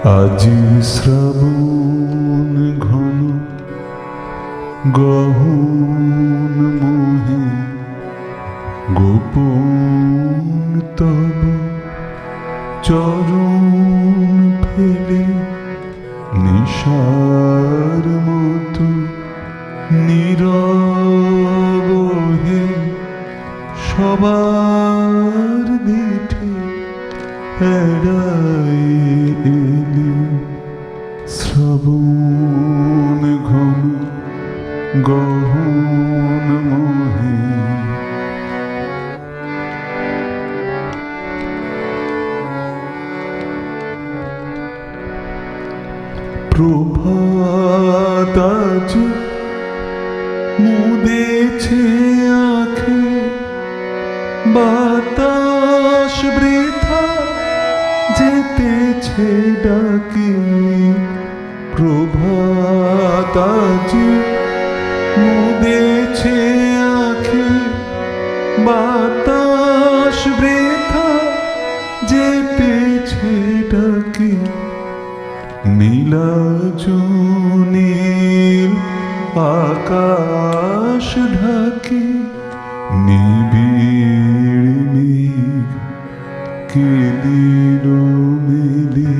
আজি শ্রাবণ ঘন গহন মোহে গোপন তব চরণ ফেলে নিশার গহন মোহে। প্রভাত মুদেছে আখে বাতাস বৃথা যেতেছে ডাকি। প্রভাত আজ মুদেছে আখে বাতাস বৃথা যেতেছে ডাকি। নীলাচনীল আকাশ ঢাকে নিবিড় মেঘ কেদির মেলে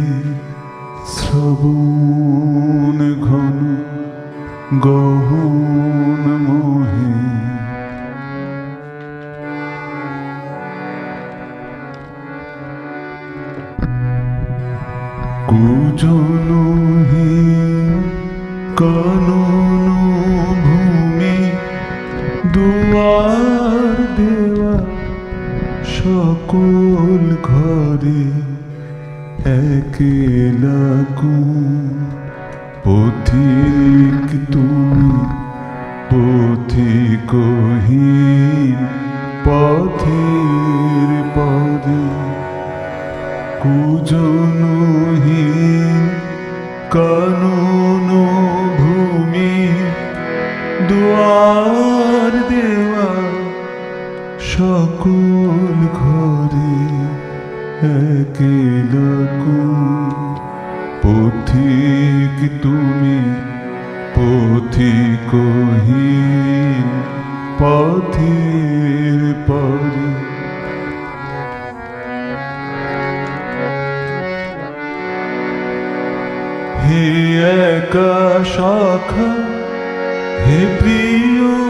শ্রবণ। গহন মোহে। কুজনহি কানন ভূমি দুয়ার দেওয়া সকল ঘরে একেলা কোন পথিক তুমি পথিকহীন পথের পরে কুজনহীন কানন ভূমি দুয়ার দেওয়া সকল ঘরে একেলকুম পথিক তুমি পথিকহীন পথের পরে। হে একা শাখা হে প্রিয়তম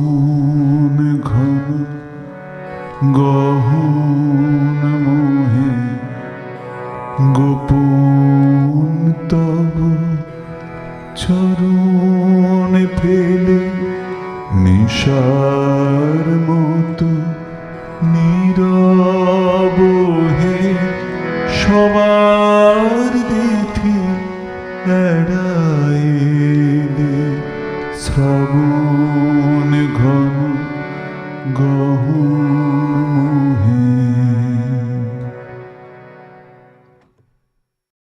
গোপন তব চরণ ফেলে নিশার মতো নীরব হে সবার দিঠি এড়াইলে শ্রাবণ